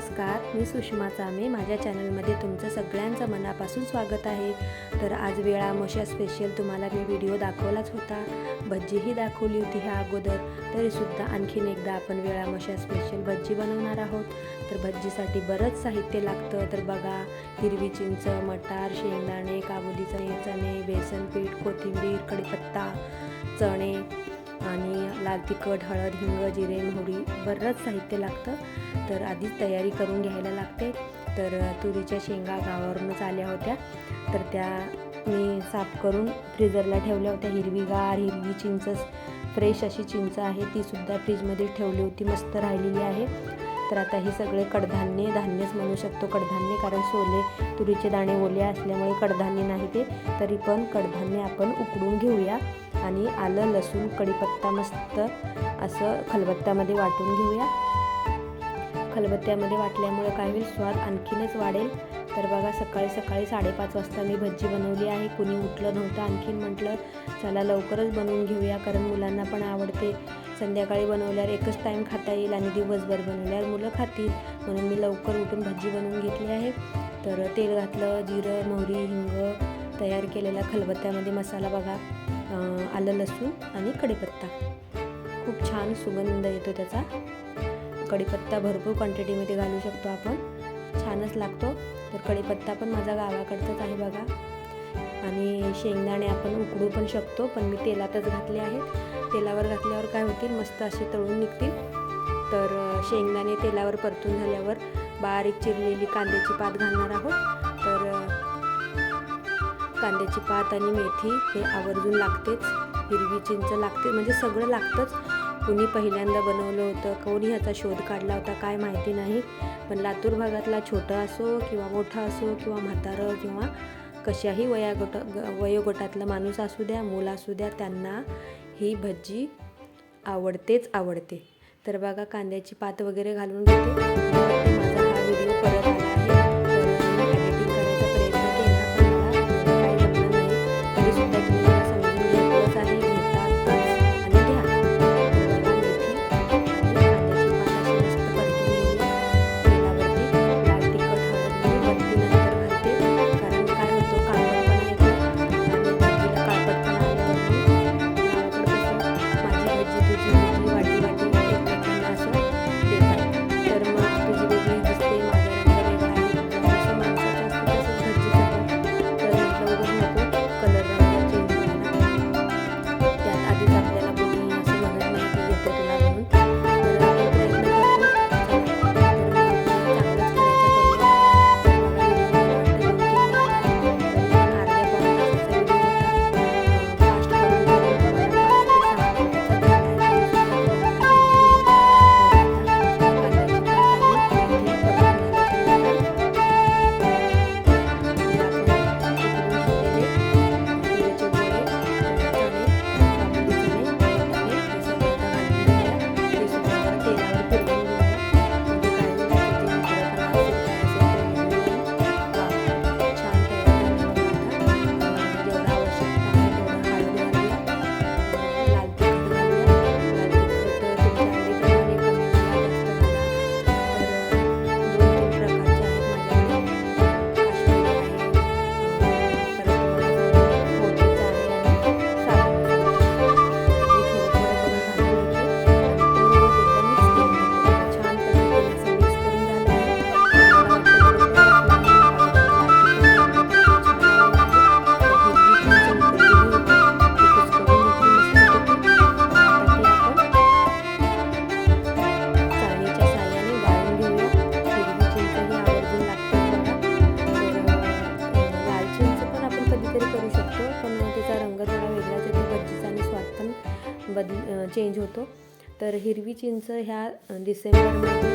नमस्कार मी सुषमा चामे. माझ्या चॅनलमध्ये तुमचं सगळ्यांचं मनापासून स्वागत आहे. तर आज वेळा अमावस्या स्पेशल तुम्हाला मी व्हिडिओ दाखवलाच होता. भज्जीही दाखवली होती ह्या अगोदर. तरीसुद्धा आणखीन एकदा आपण वेळा अमावस्या स्पेशल भज्जी बनवणार आहोत. तर भज्जीसाठी बरंच साहित्य लागतं. तर बघा हिरवी चिंच मटार शेंगदाणे काबुली चणे चणे बेसन पीठ कोथिंबीर कढीपत्ता चणे आणि लाल तिखट हळद हिंग जिरे मोहरी बरंच साहित्य लागतं. तर आधीच तयारी करून घ्यायला लागते. तर तुरीच्या शेंगा गावावरूनच आल्या होत्या. तर त्या मी साफ करून फ्रीजरला ठेवल्या होत्या. हिरवीगार हिरवी चिंच फ्रेश अशी चिंच आहे. तीसुद्धा फ्रीजमध्ये ठेवली होती. मस्त राहिलेली आहे. तर आता हे सगळे कडधान्य धान्यच म्हणू शकतो कडधान्य कारण सोले तुरीचे दाणे ओले असल्यामुळे कडधान्य नाही ते. तरी पण कडधान्य आपण उकडून घेऊया. आणि आलं लसूण कढीपत्ता मस्त असं खलबत्त्यामध्ये वाटून घेऊया. खलबत्त्यामध्ये वाटल्यामुळे काय होईल? स्वाद आणखीनच वाढेल. तर बघा सकाळी सकाळी साडेपाच वाजता मी भज्जी बनवली आहे. कुणी उठलं नव्हतं आणखीन म्हटलं चला लवकरच बनवून घेऊया कारण मुलांना पण आवडते. संध्याकाळी बनवल्यावर एकच टाईम खाता येईल आणि दिवसभर बनवल्यावर मुलं खातील. म्हणून मी लवकर उठून भज्जी बनवून घेतली आहे. तर तेल घातलं जिरं मोहरी हिंग तयार केलेला खलबत्त्यामध्ये मसाला बघा. आलं लसूण आणि कढीपत्ता. खूप छान सुगंध येतो त्याचा. कढीपत्ता भरपूर क्वांटिटीमध्ये घालू शकतो आपण. छानच लागतो. तर कढीपत्ता पण माझा गावाकडचाच आहे बघा. आणि शेंगदाणे आपण उकडू पण शकतो पण मी तेलातच घातले आहेत. तेलावर घातल्यावर काय होतील? मस्त असे तळून निघतील. तर शेंगदाणे तेलावर परतून झाल्यावर बारीक चिरलेली कांद्याची पात घालणार आहोत. कांद्याची पात आणि मेथी हे आवर्जून लागतेच. हिरवी चिंच लागते म्हणजे सगळं लागतंच. कुणी पहिल्यांदा बनवलं होतं कोणी ह्याचा शोध काढला होता काय माहिती नाही. पण लातूर भागातला छोटा असो किंवा मोठा असो किंवा म्हातारं किंवा कशाही वयागट वयोगटातला माणूस असू द्या मूल असू द्या त्यांना ही भज्जी आवडतेच आवडते. तर बघा कांद्याची पात वगैरे घालून घेते. माझा हा व्हिडिओ परत चेंज होतो. तर हिरवी चिंच ह्या डिसेंबर